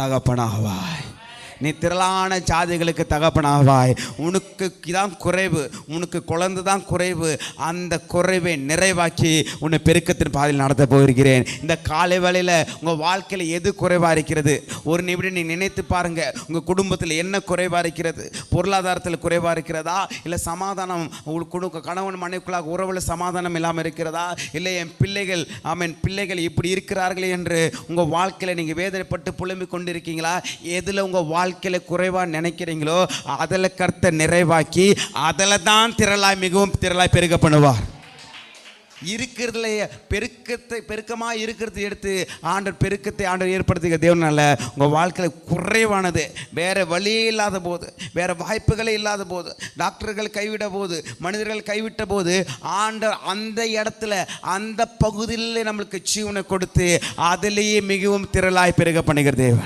தகப்பனாவாய். நீ திரளான ஜாதிகளுக்கு தகப்பனாவாய். உனக்கு தான் குறைவு. உனக்கு குழந்தை தான் குறைவு. அந்த குறைவை நிறைவாக்கி உன்னை பெருக்கத்தின் பாதையில் நடத்த போகிறேன். இந்த காலை வேளையில் உங்கள் வாழ்க்கையில் எது குறைவாக இருக்கிறது? ஒரு நிமிடம் நீ நினைத்து பாருங்கள் உங்கள் குடும்பத்தில் என்ன குறைவாக இருக்கிறது? பொருளாதாரத்தில் குறைவாக இருக்கிறதா? இல்லை சமாதானம் உங்கள் குடும்ப கணவன் மனைவிக்குள்ளாக உறவில் சமாதானம் இல்லாமல் இருக்கிறதா? இல்லை என் பிள்ளைகள் ஆமீன் பிள்ளைகள் இப்படி இருக்கிறார்களே என்று உங்கள் வாழ்க்கையில் நீங்கள் வேதனைப்பட்டு புலம்பிக் கொண்டிருக்கீங்களா? எதில் உங்கள் வாழ்க்கையில் குறைவாக நினைக்கிறீங்களோ அதில் கர்த்த நிறைவாக்கி அதில் தான் திரளாய் மிகவும் திரளாய் பெருக பண்ணுவார். இருக்கிறதுல பெருக்கத்தை பெருக்கமாக இருக்கிறது எடுத்து ஆண்டர் பெருக்கத்தை ஆண்டர் ஏற்படுத்துகிற தேவனால உங்கள் வாழ்க்கையில் குறைவானது வேறு வழியே இல்லாத போது வேறு வாய்ப்புகளே இல்லாத போது டாக்டர்கள் கைவிட போது மனிதர்கள் கைவிட்ட போது ஆண்டர் அந்த இடத்துல அந்த பகுதியில் நம்மளுக்கு ஜீவனை கொடுத்து அதிலேயே மிகவும் திரளாய் பெருக பண்ணுகிற தேவன்.